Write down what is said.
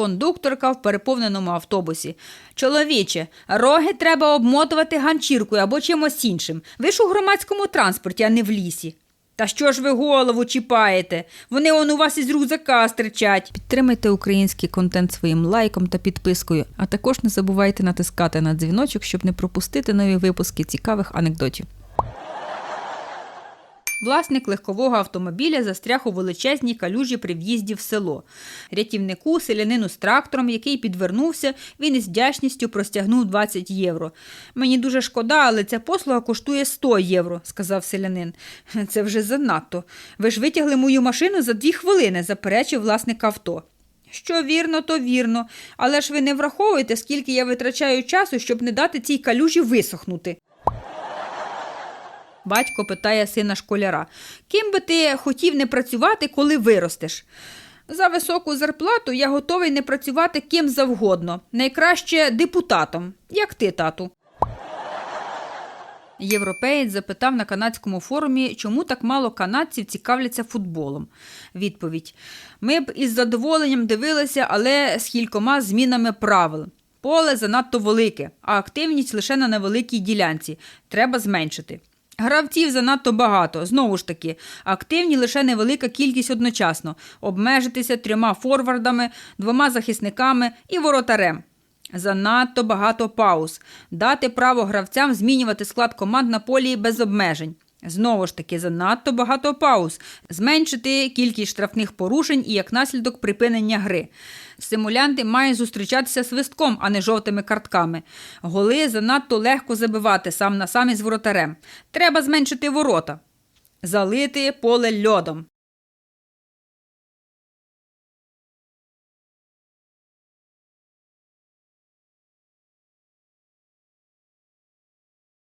Кондукторка в переповненому автобусі. Чоловіче, роги треба обмотувати ганчіркою або чимось іншим. Ви ж у громадському транспорті, а не в лісі. Та що ж ви голову чіпаєте? Вони он у вас із рюкзака стирчать. Підтримайте український контент своїм лайком та підпискою, а також не забувайте натискати на дзвіночок, щоб не пропустити нові випуски цікавих анекдотів. Власник легкового автомобіля застряг у величезній калюжі при в'їзді в село. Рятівнику, селянину з трактором, який підвернувся, він із вдячністю простягнув 20 євро. Мені дуже шкода, але ця послуга коштує 100 євро, сказав селянин. Це вже занадто. Ви ж витягли мою машину за дві хвилини, заперечив власник авто. Що вірно, то вірно, але ж ви не враховуєте, скільки я витрачаю часу, щоб не дати цій калюжі висохнути. Батько питає сина школяра: ким би ти хотів не працювати, коли виростеш? За високу зарплату я готовий не працювати ким завгодно, найкраще депутатом, як ти, тату. Європеєць запитав на канадському форумі, чому так мало канадців цікавляться футболом. Відповідь: Ми б із задоволенням дивилися, але з кількома змінами правил. Поле занадто велике, а активність лише на невеликій ділянці. Треба зменшити. Гравців занадто багато. Знову ж таки, активні лише невелика кількість одночасно. Обмежитися трьома форвардами, двома захисниками і воротарем. Занадто багато пауз. Дати право гравцям змінювати склад команд на полі без обмежень. Знову ж таки, занадто багато пауз. Зменшити кількість штрафних порушень і як наслідок припинення гри. Симулянти мають зустрічатися свистком, а не жовтими картками. Голи занадто легко забивати сам на сам із воротарем. Треба зменшити ворота. Залити поле льодом.